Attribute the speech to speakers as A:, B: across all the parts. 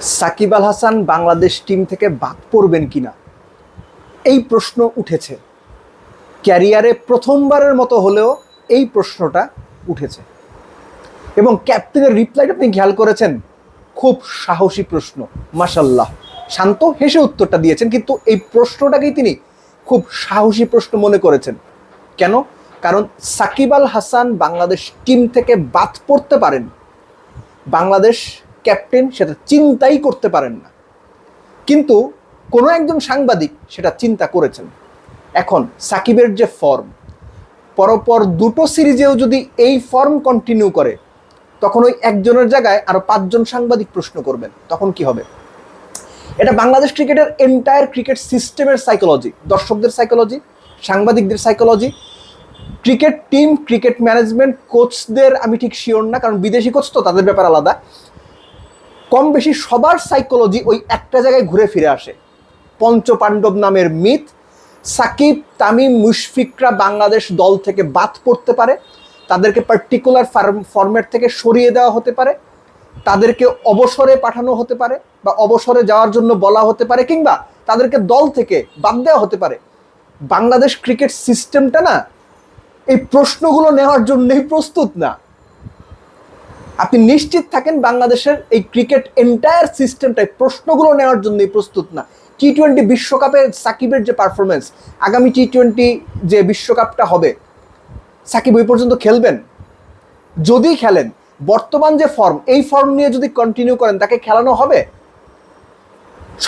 A: Shakib Al Hasan Bangladesh team থেকে বাদ পড়বেন কিনা? এই প্রশ্ন উঠেছে। ক্যারিয়ারে প্রথমবারের মতো হলেও এই প্রশ্নটা উঠেছে। এবং ক্যাপ্টেনের রিপ্লাইটা আপনি খেয়াল করেছেন? খুব সাহসী প্রশ্ন মাসাল্লাহ শান্ত হেসে উত্তরটা দিয়েছেন, কিন্তু এই প্রশ্নটাকেই তিনি খুব সাহসী প্রশ্ন মনে করেছেন। কেন? কারণ সাকিব আল হাসান বাংলাদেশ টিম থেকে বাদ পড়তে পারেন। বাংলাদেশ ক্যাপ্টেন সেটা চিন্তাই করতে পারেন না। কিন্তু কোনো একজন সাংবাদিক সেটা চিন্তা করেছেন। এখন সাকিবের যে ফর্ম, পরপর দুটো সিরিজেও যদি এই ফর্ম কন্টিনিউ করে, তখন ওই একজনের জায়গায় আরও পাঁচজন সাংবাদিক প্রশ্ন করবেন, তখন কি হবে? এটা বাংলাদেশ ক্রিকেটের এন্টায়ার ক্রিকেট সিস্টেমের সাইকোলজি দর্শকদের সাইকোলজি সাংবাদিকদের psychology cricket team cricket management কোচদের আমি ঠিক শিওর না, কারণ বিদেশি কোচ তো তাদের ব্যাপার আলাদা। কম বেশি সবার সাইকোলজি ওই একটা জায়গায় ঘুরে ফিরে আসে। পঞ্চপাণ্ডব নামের মিথ, সাকিব, তামিম, মুশফিকরা বাংলাদেশ দল থেকে বাদ পড়তে পারে, তাদেরকে পার্টিকুলার ফরম্যাট থেকে সরিয়ে দেওয়া হতে পারে, তাদেরকে অবসরে পাঠানো হতে পারে বা অবসরে যাওয়ার জন্য বলা হতে পারে কিংবা তাদেরকে দল থেকে বাদ দেওয়া হতে পারে। বাংলাদেশ ক্রিকেট সিস্টেমটা না, এই প্রশ্নগুলো নেওয়ার জন্যই প্রস্তুত না। আপনি নিশ্চিত থাকেন বাংলাদেশের এই ক্রিকেট এন্টায়ার সিস্টেমটাই প্রশ্নগুলো নেওয়ার জন্যই প্রস্তুত না। টি টোয়েন্টি বিশ্বকাপে সাকিবের যে পারফরমেন্স আগামী টি টোয়েন্টি যে বিশ্বকাপটা হবে, সাকিব ওই পর্যন্ত খেলবেন? যদি খেলেন, বর্তমান যে ফর্ম এই ফর্ম নিয়ে যদি কন্টিনিউ করেন, তাকে খেলানো হবে?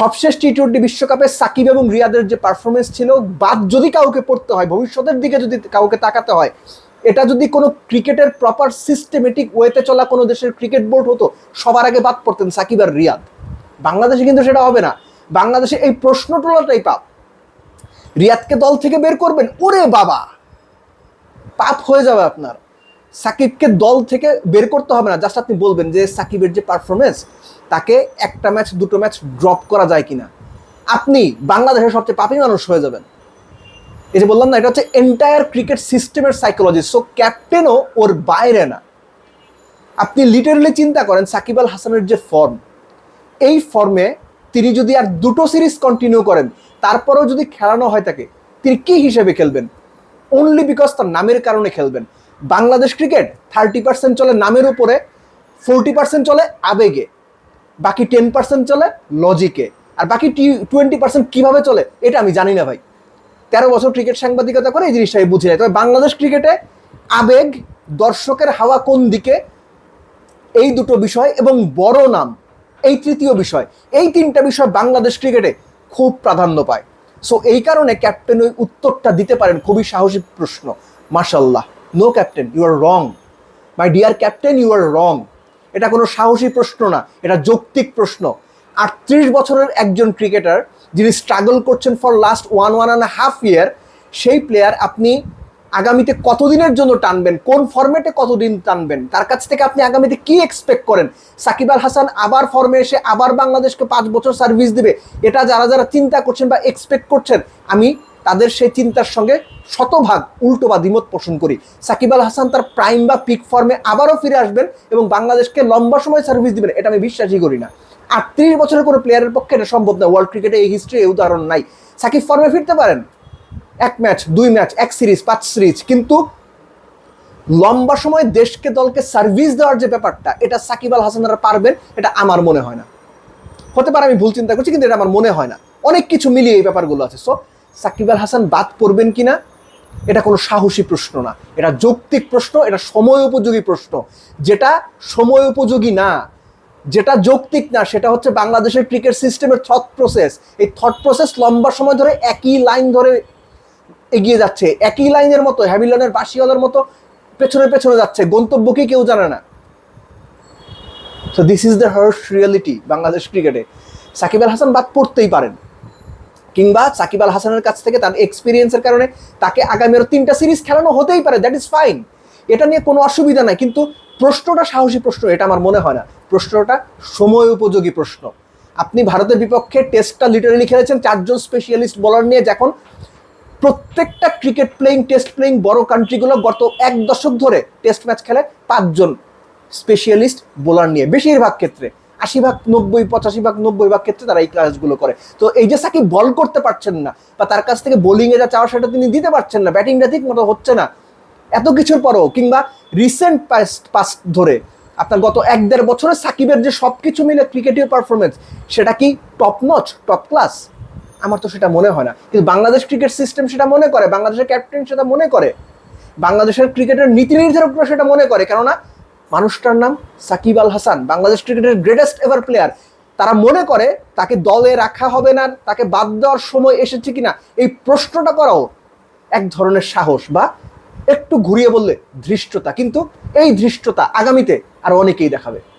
A: সবশেষ টি টোয়েন্টি বিশ্বকাপে সাকিব এবং রিয়াদের যে পারফরমেন্স ছিল, বাদ যদি কাউকে পড়তে হয়, ভবিষ্যতের দিকে যদি কাউকে তাকাতে হয় এটা যদি কোনো ক্রিকেটের প্রপার সিস্টেমেটিক ওয়েতে চলা কোনো দেশের ক্রিকেট বোর্ড হতো, সবার আগে বাদ পড়তেন সাকিব আর রিয়াদ। বাংলাদেশে কিন্তু সেটা হবে না। বাংলাদেশে এই প্রশ্ন টোলাটাই পাপ। রিয়াদকে দল থেকে বের করবেন, ওরে বাবা! পাপ হয়ে যাবে আপনার। সাকিবকে দল থেকে বের করতে হবে না। জাস্ট আপনি বলবেন যে সাকিবের যে পারফরমেন্স তাকে একটা ম্যাচ দুটো ম্যাচ ড্রপ করা যায় কিনা। আপনি বাংলাদেশের সবচেয়ে পাপি মানুষ হয়ে যাবেন। এই যে বললাম না, এটা হচ্ছে এন্টায়ার ক্রিকেট সিস্টেমের সাইকোলজি সো ক্যাপ্টেনও ওর বাইরে না। আপনি লিটারেলি চিন্তা করেন সাকিব আল হাসানের যে ফর্ম এই ফর্মে তিনি যদি আর দুটো সিরিজ কন্টিনিউ করেন, তারপরেও যদি খেলানো হয় তাকে, তিনি কি হিসেবে খেলবেন? অনলি বিকজ তার নামের কারণে খেলবেন। বাংলাদেশ ক্রিকেট থার্টি পার্সেন্ট চলে নামের উপরে ফোরটি পার্সেন্ট চলে আবেগে, বাকি টেন পার্সেন্ট চলে লজিকে আর বাকি টোয়েন্টি পার্সেন্ট কীভাবে চলে, এটা আমি জানি না ভাই। তেরো বছর ক্রিকেট সাংবাদিকতা করে এই জিনিসটা আমি বুঝি তবে বাংলাদেশ ক্রিকেটে আবেগ, দর্শকের হাওয়া কোন দিকে? এই দুটো বিষয় এবং বড় নাম, এই তৃতীয় বিষয়, এই তিনটা বিষয় বাংলাদেশ ক্রিকেটে খুব প্রাধান্য পায়। সো এই কারণে ক্যাপ্টেন ওই উত্তরটা দিতে পারেন খুবই সাহসী প্রশ্ন। মার্শাল্লাহ no captain you are wrong my dear captain you are wrong এটা কোনো সাহসী প্রশ্ন না, এটা যৌক্তিক প্রশ্ন। আটত্রিশ বছরের একজন ক্রিকেটার যিনি স্ট্রাগল করছেন for last one one and half year সেই প্লেয়ার আপনি আগামীতে কতদিনের জন্য টানবেন? কোন ফরম্যাটে কতদিন টানবেন? তার কাছ থেকে আপনি আগামীতে কি এক্সপেক্ট করেন? সাকিব আল হাসান আবার ফর্মে এসে আবার বাংলাদেশকে পাঁচ বছর সার্ভিস দিবে? এটা যারা যারা চিন্তা করছেন বা এক্সপেক্ট করছেন, আমি তাদের সেই চিন্তার সঙ্গে শতভাগ উল্টো বা দ্বিমত পোষণ করি। সাকিব আল হাসান তার প্রাইম বা পিক ফর্মে আবারও ফিরে আসবেন এবং বাংলাদেশকে লম্বা সময় সার্ভিস দিবেন, এটা আমি বিশ্বাসই করি না। আটত্রিশ বছরের কোনো প্লেয়ারের পক্ষে এটা সম্ভব না। ওয়ার্ল্ড ক্রিকেটে এই হিস্ট্রি এই উদাহরণ নাই। সাকিব ফর্মে ফিরতে পারেন? এক ম্যাচ দুই ম্যাচ এক সিরিজ পাঁচ সিরিজ কিন্তু লম্বা সময় দেশকে, দলকে সার্ভিস দেওয়ার যে ব্যাপারটা, এটা সাকিব আল হাসানরা পারবেন, এটা আমার মনে হয় না। হতে পারে আমি ভুল চিন্তা করছি, কিন্তু এটা আমার মনে হয় না। অনেক কিছু মিলিয়ে এই ব্যাপারগুলো আছে। সো সাকিব আল হাসান বাদ পড়বেন কি না? এটা কোনো সাহসী প্রশ্ন না। এটা যৌক্তিক প্রশ্ন, এটা সময় উপযোগী প্রশ্ন। যেটা সময় উপযোগী না যেটা যৌক্তিক না, সেটা হচ্ছে বাংলাদেশের ক্রিকেট সিস্টেমের থট প্রসেস এই থট প্রসেস লম্বা সময় ধরে একই লাইন ধরে এগিয়ে যাচ্ছে। একই লাইনের মতো হ্যামিলনের বাসিওয়ালার মতো পেছনে পেছনে যাচ্ছে। গন্তব্য কি কেউ জানে না। So this is the harsh reality Bangladesh ক্রিকেটে সাকিব আল হাসান বাদ পড়তেই পারেন। কিংবা সাকিব আল হাসানের কাছ থেকে তার এক্সপিরিয়েন্সের কারণে তাকে আগামী আরও তিনটা সিরিজ খেলানো হতেই পারে। দ্যাট ইজ ফাইন এটা নিয়ে কোনো অসুবিধা নাই। কিন্তু প্রশ্নটা সাহসী প্রশ্ন, এটা আমার মনে হয় না। প্রশ্নটা সময় উপযোগী প্রশ্ন। আপনি ভারতের বিপক্ষে টেস্টটা লিটারেলি খেলেছেন, চারজন স্পেশালিস্ট বলার নিয়ে যখন প্রত্যেকটা ক্রিকেট প্লেয়িং টেস্ট প্লেয়িং বড় কান্ট্রিগুলো গত এক দশক ধরে টেস্ট ম্যাচ খেলে পাঁচজন স্পেশালিস্ট বোলার নিয়ে, বেশিরভাগ ক্ষেত্রে। আশি ভাগ নব্বই পঁচাশি ভাগ নব্বই ভাগ ক্ষেত্রে তারা এই কাজগুলো করে। তো এই যে সাকিব বল করতে পারছেন না বা তার কাছ থেকে বোলিংয়ে যা চাওয়া সেটা তিনি দিতে পারছেন না ব্যাটিংটা ঠিক মতো হচ্ছে না। এত কিছুর পরও কিংবা রিসেন্ট পাস ধরে আপনার গত এক দেড় বছরে সাকিবের যে সব কিছু মিলে ক্রিকেটীয় পারফরমেন্স সেটা কি টপ নচ টপ ক্লাস আমার তো সেটা মনে হয় না। কিন্তু বাংলাদেশ ক্রিকেট সিস্টেম সেটা মনে করে, বাংলাদেশের ক্যাপ্টেন সেটা মনে করে, বাংলাদেশের ক্রিকেটের নীতি নির্ধারকরা সেটা মনে করে। কেননা, মানুষটার নাম সাকিব আল হাসান, বাংলাদেশ ক্রিকেটের গ্রেটেস্ট এভার প্লেয়ার তারা মনে করে, তাকে দলে রাখা হবে না, তাকে বাদ দেওয়ার সময় এসেছে কিনা, এই প্রশ্নটা করাও এক ধরনের সাহস বা একটু ঘুরিয়ে বললে ধৃষ্টতা কিন্তু এই ধৃষ্টতা আগামীতে আর অনেকেই দেখাবে।